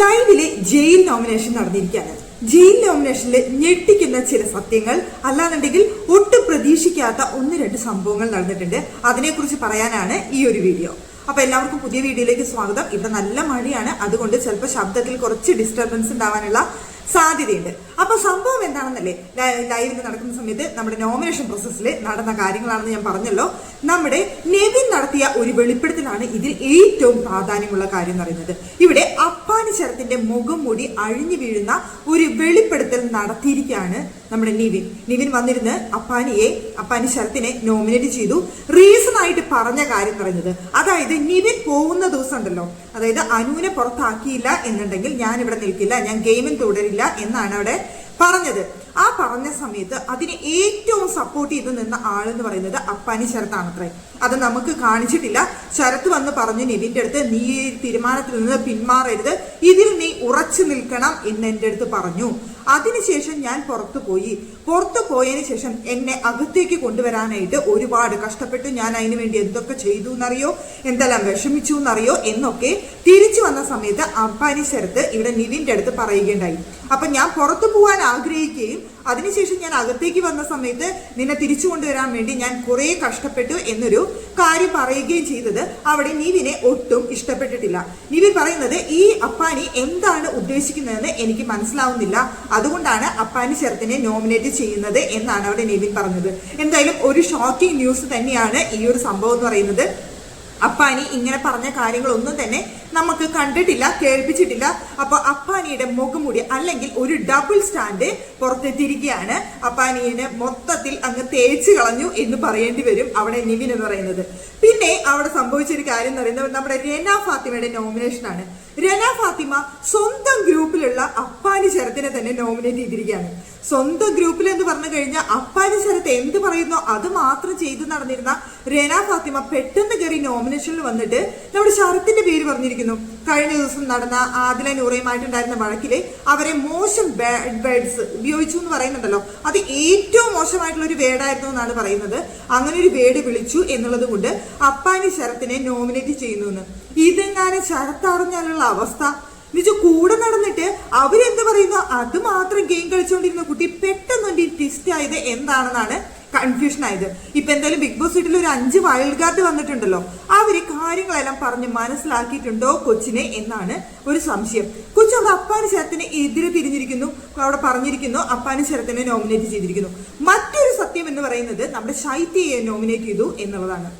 ലൈവിലെ jail nomination നടന്നിരിക്കുകയാണ്. Jail നോമിനേഷനിൽ ഞെട്ടിക്കുന്ന ചില സത്യങ്ങൾ അല്ലാന്നുണ്ടെങ്കിൽ ഒട്ടും പ്രതീക്ഷിക്കാത്ത ഒന്ന് രണ്ട് സംഭവങ്ങൾ നടന്നിട്ടുണ്ട്. അതിനെക്കുറിച്ച് പറയാനാണ് ഈ ഒരു വീഡിയോ അപ്പൊ എല്ലാവർക്കും പുതിയ വീഡിയോയിലേക്ക് സ്വാഗതം. ഇവിടെ നല്ല മഴയാണ്. അതുകൊണ്ട് ചിലപ്പോൾ ശബ്ദത്തിൽ കുറച്ച് ഡിസ്റ്റർബൻസ് ഉണ്ടാവാനുള്ള സാധ്യതയുണ്ട്. അപ്പൊ സംഭവം എന്താണെന്നല്ലേ ലൈവിൽ നടക്കുന്ന സമയത്ത് നമ്മുടെ നോമിനേഷൻ പ്രോസസ്സിൽ നടന്ന കാര്യങ്ങളാണെന്ന് ഞാൻ പറഞ്ഞല്ലോ. നമ്മുടെ നെവിൻ നടത്തിയ ഒരു വെളിപ്പെടുത്തലാണ് ഇതിൽ ഏറ്റവും പ്രാധാന്യമുള്ള കാര്യം എന്ന് പറയുന്നത്. ഇവിടെ അപ്പാനി ശരത്തിന്റെ മുഖം മൂടി അഴിഞ്ഞു വീഴുന്ന ഒരു വെളിപ്പെടുത്തൽ നടത്തിയിരിക്കുകയാണ് നമ്മുടെ നിവിൻ. നിവിൻ വന്നിരുന്ന് അപ്പാനിയെ അപ്പാനി ശരത്തിനെ നോമിനേറ്റ് ചെയ്തു. റീസൺ ആയിട്ട് പറഞ്ഞ കാര്യം പറഞ്ഞത്. അതായത് നിവിൻ പോകുന്ന ദിവസം ഉണ്ടല്ലോ. അതായത് അനുവിനെ പുറത്താക്കിയില്ല എന്നുണ്ടെങ്കിൽ ഞാൻ ഇവിടെ നിൽക്കില്ല ഞാൻ ഗെയിമിൽ തുടരില്ല എന്നാണ് അവിടെ പറഞ്ഞത്. ആ പറഞ്ഞ സമയത്ത് അതിനെ ഏറ്റവും സപ്പോർട്ട് ചെയ്ത് നിന്ന ആളെന്ന് പറയുന്നത് അപ്പാനി ശരത്താണത്രേ. അത് നമുക്ക് കാണിച്ചിട്ടില്ല. ശരത്ത് വന്ന് പറഞ്ഞു നിവിന്റെ അടുത്ത് നീ തീരുമാനത്തിൽ നിന്ന് പിന്മാറരുത്. ഇതിൽ നീ ഉറച്ചു നിൽക്കണം എന്ന് എന്റെ അടുത്ത് പറഞ്ഞു. അതിനുശേഷം ഞാൻ പുറത്തു പോയി. പുറത്തു പോയതിനു ശേഷം എന്നെ അകത്തേക്ക് കൊണ്ടുവരാനായിട്ട് ഒരുപാട് കഷ്ടപ്പെട്ടു. ഞാൻ അതിനു വേണ്ടി എന്തൊക്കെ ചെയ്തു എന്നറിയോ? എന്തെല്ലാം വിഷമിച്ചു എന്നറിയോ? എന്നൊക്കെ തിരിച്ചു വന്ന സമയത്ത് അപ്പാനി ശരത്ത് ഇവിടെ നിവിന്റെ അടുത്ത് പറയുകയുണ്ടായി. അപ്പൊ ഞാൻ പുറത്തു പോകാൻ ആഗ്രഹിക്കുകയും അതിനുശേഷം ഞാൻ അകത്തേക്ക് വന്ന സമയത്ത് നിന്നെ തിരിച്ചു കൊണ്ടുവരാൻ വേണ്ടി ഞാൻ കുറേ കഷ്ടപ്പെട്ടു എന്നൊരു കാര്യം പറയുകയും ചെയ്തത് അവിടെ നീവിനെ ഒട്ടും ഇഷ്ടപ്പെട്ടിട്ടില്ല. നിവിൻ പറയുന്നത് ഈ അപ്പാനി എന്താണ് ഉദ്ദേശിക്കുന്നതെന്ന് എനിക്ക് മനസ്സിലാവുന്നില്ല. അതുകൊണ്ടാണ് അപ്പാനി ശരത്തിനെ നോമിനേറ്റ് ചെയ്യുന്നത് എന്നാണ് അവിടെ നിവിൻ പറഞ്ഞത്. എന്തായാലും ഒരു ഷോക്കിംഗ് ന്യൂസ് തന്നെയാണ് ഈ ഒരു സംഭവം എന്ന് പറയുന്നത്. അപ്പാനി ഇങ്ങനെ പറഞ്ഞ കാര്യങ്ങളൊന്നും തന്നെ നമുക്ക് കണ്ടിട്ടില്ല കേൾപ്പിച്ചിട്ടില്ല. അപ്പൊ അപ്പാനിയുടെ മുഖംമുടി അല്ലെങ്കിൽ ഒരു ഡബിൾ സ്റ്റാൻഡ് പുറത്തെത്തിയിരിക്കുകയാണ്. അപ്പാനിയെ മൊത്തത്തിൽ അങ്ങ് തേച്ച് കളഞ്ഞു എന്ന് പറയേണ്ടി വരും അവിടെ നിവിൻ എന്ന് പറയുന്നത്. പിന്നെ അവിടെ സംഭവിച്ചൊരു കാര്യം എന്ന് പറയുന്നത് നമ്മുടെ രന ഫാത്തിമയുടെ നോമിനേഷൻ ആണ്. രന ഫാത്തിമ സ്വന്തം ഗ്രൂപ്പിലുള്ള അപ്പാനി ശരത്തിനെ തന്നെ നോമിനേറ്റ് ചെയ്തിരിക്കുകയാണ്. സ്വന്തം ഗ്രൂപ്പിൽ എന്ന് പറഞ്ഞു കഴിഞ്ഞാൽ അപ്പാനി ശരത്ത് എന്ത് പറയുന്നോ അത് മാത്രം ചെയ്തു നടന്നിരുന്ന രന ഫാത്തിമ പെട്ടെന്ന് കയറി നോമിനേഷനിൽ വന്നിട്ട് നമ്മുടെ ശരത്തിന്റെ പേര് പറഞ്ഞിരിക്കുന്നു. കഴിഞ്ഞ ദിവസം നടന്ന ആദില നൂറയുമായിട്ടുണ്ടായിരുന്ന വഴക്കിലെ അവരെ മോശം വേർഡ്സ് ഉപയോഗിച്ചു എന്ന് പറയുന്നുണ്ടല്ലോ. അത് ഏറ്റവും മോശമായിട്ടുള്ള ഒരു വേർഡായിരുന്നു എന്നാണ് പറയുന്നത്. അങ്ങനെ ഒരു വേർഡ് വിളിച്ചു എന്നുള്ളത് കൊണ്ട് അപ്പാനി ശരത്തിനെ നോമിനേറ്റ് ചെയ്യുന്നു എന്ന്. ഇതെങ്ങാനും ശരത്തറിഞ്ഞാലുള്ള അവസ്ഥ? എന്നുവെച്ചാൽ കൂടെ നടന്നിട്ട് അവരെന്ത് പറയുന്നു? അത് മാത്രം ഗെയിം കളിച്ചുകൊണ്ടിരുന്ന കുട്ടി പെട്ടെന്ന് ട്വിസ്റ്റ് ആയത് എന്താണെന്നാണ് കൺഫ്യൂഷൻ ആയത്. ഇപ്പൊ എന്തായാലും ബിഗ് ബോസ് വീട്ടിൽ ഒരു അഞ്ച് വൈൽഡ് കാർഡ് വന്നിട്ടുണ്ടല്ലോ. അവർ കാര്യങ്ങളെല്ലാം പറഞ്ഞ് മനസ്സിലാക്കിയിട്ടുണ്ടോ കൊച്ചിനെ എന്നാണ് ഒരു സംശയം. കൊച്ചു അവിടെ അപ്പാനി ശരത്തിന് എതിരെ തിരിഞ്ഞിരിക്കുന്നു അവിടെ പറഞ്ഞിരിക്കുന്നു അപ്പാനി ശരത്തിനെ നോമിനേറ്റ് ചെയ്തിരിക്കുന്നു. മറ്റൊരു സത്യം എന്ന് പറയുന്നത് നമ്മുടെ ശൈത്യയെ നോമിനേറ്റ് ചെയ്തു എന്നുള്ളതാണ്.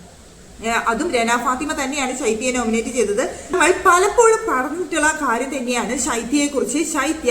അതും രന ഫാത്തിമ തന്നെയാണ് ശൈത്യയെ നോമിനേറ്റ് ചെയ്തത്. നമ്മൾ പലപ്പോഴും പറഞ്ഞിട്ടുള്ള കാര്യം തന്നെയാണ് ശൈത്യയെ കുറിച്ച് ശൈത്യ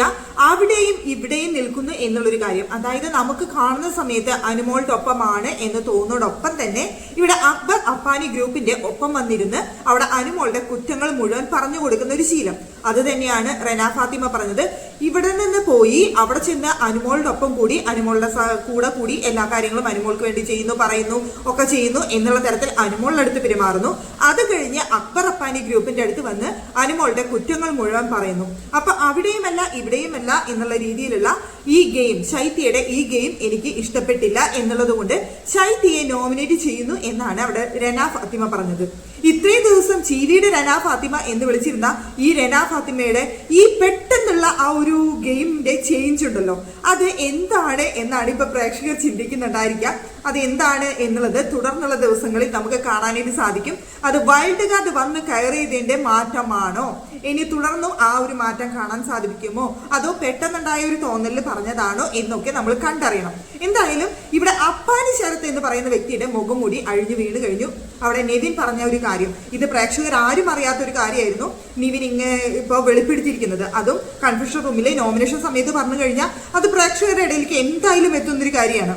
അവിടെയും ഇവിടെയും നിൽക്കുന്നു എന്നുള്ളൊരു കാര്യം. അതായത് നമുക്ക് കാണുന്ന സമയത്ത് അനുമോളിനൊപ്പമാണ് എന്ന് തോന്നുന്നതോടൊപ്പം തന്നെ ഇവിടെ അക്ബർ അപ്പാനി ഗ്രൂപ്പിന്റെ ഒപ്പം വന്നിരുന്ന് അവിടെ അനുമോളുടെ കുറ്റങ്ങൾ മുഴുവൻ പറഞ്ഞു കൊടുക്കുന്ന ഒരു ശീലം. അത് തന്നെയാണ് റെന ഫാത്തിമ പറഞ്ഞത്. ഇവിടെ നിന്ന് പോയി അവിടെ ചെന്ന് അനുമോളുടെ ഒപ്പം കൂടി അനുമോളുടെ കൂടെ കൂടി എല്ലാ കാര്യങ്ങളും അനുമോൾക്ക് വേണ്ടി ചെയ്യുന്നു പറയുന്നു ഒക്കെ ചെയ്യുന്നു എന്നുള്ള തരത്തിൽ അനുമോളുടെ അടുത്ത് പെരുമാറുന്നു. അത് കഴിഞ്ഞ് അക്ബർ അപ്പാനി ഗ്രൂപ്പിന്റെ അടുത്ത് വന്ന് അനുമോളുടെ കുറ്റങ്ങൾ മുഴുവൻ പറയുന്നു. അപ്പൊ അവിടെയുമല്ല ഇവിടെയുമല്ല എന്നുള്ള രീതിയിലുള്ള ഈ ഗെയിം ശൈത്യയുടെ ഈ ഗെയിം എനിക്ക് ഇഷ്ടപ്പെട്ടില്ല എന്നുള്ളത് കൊണ്ട് ശൈത്യയെ നോമിനേറ്റ് ചെയ്യുന്നു എന്നാണ് അവിടെ രന ഫാത്തിമ പറഞ്ഞത്. ഇത്രയും ദിവസം ചീലിയുടെ രന ഫാത്തിമ എന്ന് വിളിച്ചിരുന്ന ഈ രന ഫാത്തിമയുടെ ഈ പെട്ടെന്നുള്ള ആ ഒരു ഗെയിമിന്റെ ചേഞ്ച് ഉണ്ടല്ലോ. അത് എന്താണ് എന്നാണ് ഇപ്പൊ പ്രേക്ഷകർ ചിന്തിക്കുന്നുണ്ടായിരിക്കാം അത് എന്താണ് എന്നുള്ളത് തുടർന്നുള്ള ദിവസങ്ങളിൽ നമുക്ക് കാണാനായിട്ട് സാധിക്കും. അത് വൈൽഡ് കാർഡ് വന്ന് കയറിയതിന്റെ മാറ്റമാണോ? ഇനി തുടർന്നും ആ ഒരു മാറ്റം കാണാൻ സാധിക്കുമോ? അതോ പെട്ടെന്നുണ്ടായ ഒരു തോന്നലിൽ പറഞ്ഞതാണോ എന്നൊക്കെ നമ്മൾ കണ്ടറിയണം. എന്തായാലും ഇവിടെ അപ്പാനി ശരത്ത് എന്ന് പറയുന്ന വ്യക്തിയുടെ മുഖം മൂടി അഴിഞ്ഞു വീണ് കഴിഞ്ഞു. അവിടെ നിവിൻ പറഞ്ഞ ഒരു കാര്യം. ഇത് പ്രേക്ഷകർ ആരും അറിയാത്ത ഒരു കാര്യമായിരുന്നു. നിവിൻ ഇങ്ങനെ ഇപ്പോൾ വെളിപ്പെടുത്തിയിരിക്കുന്നത്. അതും കൺഫ്യൂഷൻ റൂമിലെ നോമിനേഷൻ സമയത്ത് പറഞ്ഞു കഴിഞ്ഞാൽ അത് പ്രേക്ഷകരുടെ ഇടയിലേക്ക് എന്തായാലും എത്തുന്നൊരു കാര്യമാണ്.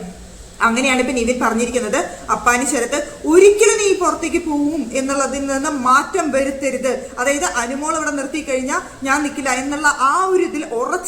അങ്ങനെയാണ് ഇപ്പൊ നിവിൻ പറഞ്ഞിരിക്കുന്നത്. അപ്പാനി ശരത്ത് ഒരിക്കലും നീ പുറത്തേക്ക് പോവും എന്നുള്ളതിൽ നിന്ന് മാറ്റം വരുത്തരുത്. അതായത് അനുമോൾ ഇവിടെ നിർത്തി കഴിഞ്ഞാൽ ഞാൻ നിൽക്കില്ല എന്നുള്ള ആ ഒരു ഇതിൽ ഉറച്ചു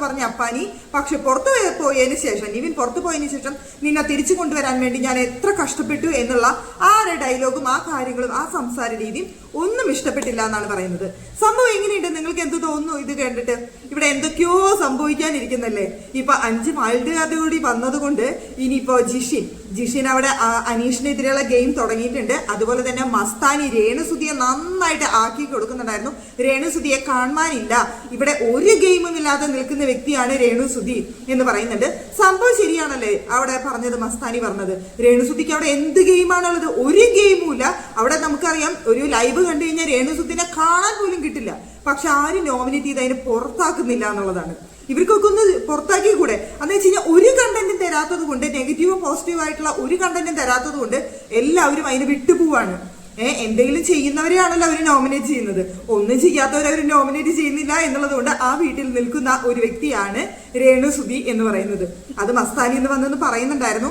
പറഞ്ഞ അപ്പാനി പക്ഷെ പുറത്തു പോയതിനു ശേഷം നിവിൻ പുറത്തു പോയതിനു ശേഷം നിന്നെ തിരിച്ചു കൊണ്ടുവരാൻ വേണ്ടി ഞാൻ എത്ര കഷ്ടപ്പെട്ടു എന്നുള്ള ആ ഒരു ഡയലോഗും ആ കാര്യങ്ങളും ആ സംസാര രീതിയും ഒന്നും ഇഷ്ടപ്പെട്ടില്ല എന്നാണ് പറയുന്നത്. സംഭവം എങ്ങനെയുണ്ട്? നിങ്ങൾക്ക് എന്ത് തോന്നുന്നു ഇത് കണ്ടിട്ട്? ഇവിടെ എന്തൊക്കെയോ സംഭവിക്കാനിരിക്കുന്നല്ലേ? ഇപ്പൊ അഞ്ച് കാർഡ് കൂടി വന്നതുകൊണ്ട് ഇനിയിപ്പോ ജിഷിൻ ജിഷിൻ അവിടെ അനീഷിനെതിരെയുള്ള ഗെയിം തുടങ്ങിയിട്ടുണ്ട്. അതുപോലെ തന്നെ മസ്താനി രേണുസുതിയെ നന്നായിട്ട് ആക്കി കൊടുക്കുന്നുണ്ടായിരുന്നു. രേണുസുതിയെ കാണാനില്ല ഇവിടെ ഒരു ഗെയിമും ഇല്ലാതെ നിൽക്കുന്ന വ്യക്തിയാണ് രേണുസുതി എന്ന് പറയുന്നുണ്ട്. സംഭവം ശരിയാണല്ലേ? അവിടെ പറഞ്ഞത് മസ്താനി പറഞ്ഞത്. രേണുസുതിക്ക് അവിടെ എന്ത് ഗെയിമാണുള്ളത്? ഒരു ഗെയിമും ഇല്ല. അവിടെ നമുക്കറിയാം ഒരു ലൈവ് കണ്ടു കഴിഞ്ഞാൽ രേണുസുതിനെ കാണാൻ പോലും കിട്ടില്ല. പക്ഷെ ആരും നോമിനേറ്റ് ചെയ്ത് അതിനെ പുറത്താക്കുന്നില്ല എന്നുള്ളതാണ്. ഇവർക്കൊക്കെ ഒന്ന് പുറത്താക്കി കൂടെ അന്ന് വെച്ച് കഴിഞ്ഞാൽ ഒരു കണ്ടന്റും തരാത്തത് കൊണ്ട് നെഗറ്റീവ് പോസിറ്റീവ് ആയിട്ടുള്ള ഒരു കണ്ടന്റും തരാത്തത് കൊണ്ട് എല്ലാവരും അതിന് വിട്ടുപോവാണ്. ഏഹ് എന്തെങ്കിലും ചെയ്യുന്നവരെയാണല്ലോ അവർ നോമിനേറ്റ് ചെയ്യുന്നത്. ഒന്നും ചെയ്യാത്തവരെ അവർ നോമിനേറ്റ് ചെയ്യുന്നില്ല എന്നുള്ളത് കൊണ്ട് ആ വീട്ടിൽ നിൽക്കുന്ന ഒരു വ്യക്തിയാണ് രേണു സുധി എന്ന് പറയുന്നത്. അത് മസ്താനി എന്ന് വന്നെന്ന് പറയുന്നുണ്ടായിരുന്നു.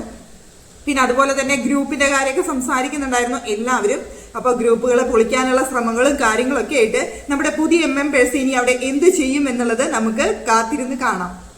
പിന്നെ അതുപോലെ തന്നെ ഗ്രൂപ്പിന്റെ കാര്യമൊക്കെ സംസാരിക്കുന്നുണ്ടായിരുന്നു എല്ലാവരും. അപ്പൊ ഗ്രൂപ്പുകളെ പൊളിക്കാനുള്ള ശ്രമങ്ങളും കാര്യങ്ങളൊക്കെ ആയിട്ട് നമ്മുടെ പുതിയ എം എം പേഴ്സ് ഇനി അവിടെ എന്ത് ചെയ്യും എന്നുള്ളത് നമുക്ക് കാത്തിരുന്ന് കാണാം.